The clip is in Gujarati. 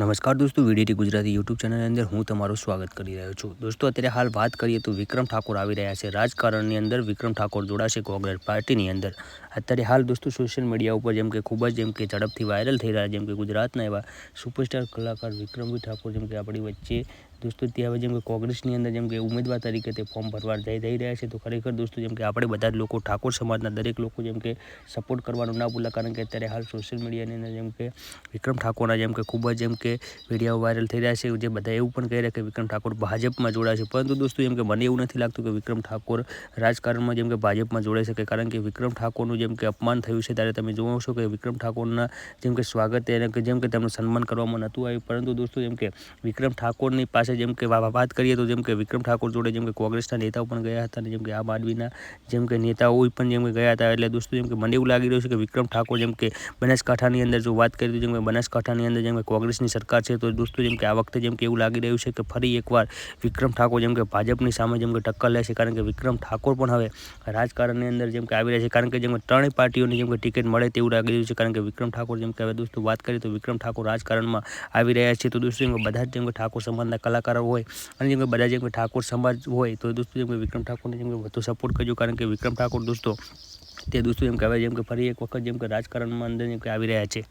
नमस्कार दोस्तों वीडियोटी गुजराती YouTube चैनल में अंदर हूं तुम्हारा स्वागत कर ही रहे हो दोस्तों અત્યારે હાલ વાત કરીએ તો વિક્રમ ઠાકોર આવી રહ્યા છે રાજકારણ ની અંદર વિક્રમ ઠાકોર જોડાય છે કોંગ્રેસ પાર્ટી ની અંદર અત્યારે હાલ દોસ્તો સોશિયલ મીડિયા ઉપર જેમ કે ખૂબ જ જેમ કે ઝડપથી વાયરલ થઈ રહ્યા છે જેમ કે ગુજરાતના આવા સુપરસ્ટાર કલાકાર વિક્રમ વિઠ્ઠોપur જેમ કે આપડી વચ્ચે દોસ્તો તિયાવા જેમ કે કોંગ્રેસ ની અંદર જેમ કે ઉમેદવાર તરીકેતે ફોર્મ ભરવા જઈ રહ્યા છે તો ખરેખર દોસ્તો જેમ કે આપણે બધા જ લોકો ઠાકોર સમાજના દરેક લોકો જેમ કે સપોર્ટ કરવાનો ના ભૂલા કારણ કે અત્યારે હાલ સોશિયલ મીડિયા ની અંદર જેમ કે વિક્રમ ઠાકોરના જેમ કે ખૂબ જ કે વિડિયો વાયરલ થઈ રહ્યો છે કે બધા એવું પણ કહી રહ્યા કે વિક્રમ ઠાકોર ભાજપમાં જોડાય છે પરંતુ દોસ્તો એમ કે મને એવું નથી લાગતું કે વિક્રમ ઠાકોર રાજકારણમાં જેમ કે ભાજપમાં જોડાઈ શકે કારણ કે વિક્રમ ઠાકોરનો જેમ કે અપમાન થયું છે ત્યારે તમે જોશો કે વિક્રમ ઠાકોરના જેમ કે સ્વાગત અને જેમ કે તેમનું સન્માન કરવામાં નતું આવ્યું પરંતુ દોસ્તો એમ કે વિક્રમ ઠાકોરની પાસે જેમ કે વાત કરીએ તો જેમ કે વિક્રમ ઠાકોર જોડે જેમ કે કોંગ્રેસના નેતાઓ પણ ગયા હતા અને જેમ કે આ માડવીના જેમ કે નેતાઓ પણ જેમ કે ગયા હતા એટલે દોસ્તો એમ કે મને એવું લાગી રહ્યું છે કે વિક્રમ ઠાકોર જેમ કે બનાસકાંઠાની અંદર જે વાત કરી તો જેમ કે બનાસકાંઠાની અંદર જેમ કે કોંગ્રેસ મોદીની સરકાર છે તો દોસ્તો જેમ કે આ વખતે જેમ કે એવું લાગી રહ્યું છે કે ફરી એકવાર વિક્રમ ઠાકોર જેમ કે ભાજપની સામે જેમ કે ટક્કર લે છે કારણ કે વિક્રમ ઠાકોર પણ હવે રાજકારણની અંદર જેમ કે આવી રહ્યા છે કારણ કે જેમ કે ત્રણેય પાર્ટીઓની જેમ કે ટિકિટ મળે તેવું લાગી રહ્યું છે કારણ કે વિક્રમ ઠાકોર જેમ કે હવે દોસ્તો વાત કરીએ તો વિક્રમ ઠાકોર રાજકારણમાં આવી રહ્યા છે તો દોસ્તો જેમ કે બધા જ જેમ કે ઠાકોર સમાજના કલાકારો હોય અને જેમ કે બધા જેમ કે ઠાકોર સમાજ હોય તો દોસ્તો જેમ કે વિક્રમ ઠાકોરને જેમ કે વધુ સપોર્ટ કરજો કારણ કે વિક્રમ ઠાકોર દોસ્તો તે દોસ્તો એમ કહેવાય જેમ કે ફરી એક વખત જેમ કે રાજકારણમાં અંદર જેમ કે આવી રહ્યા છે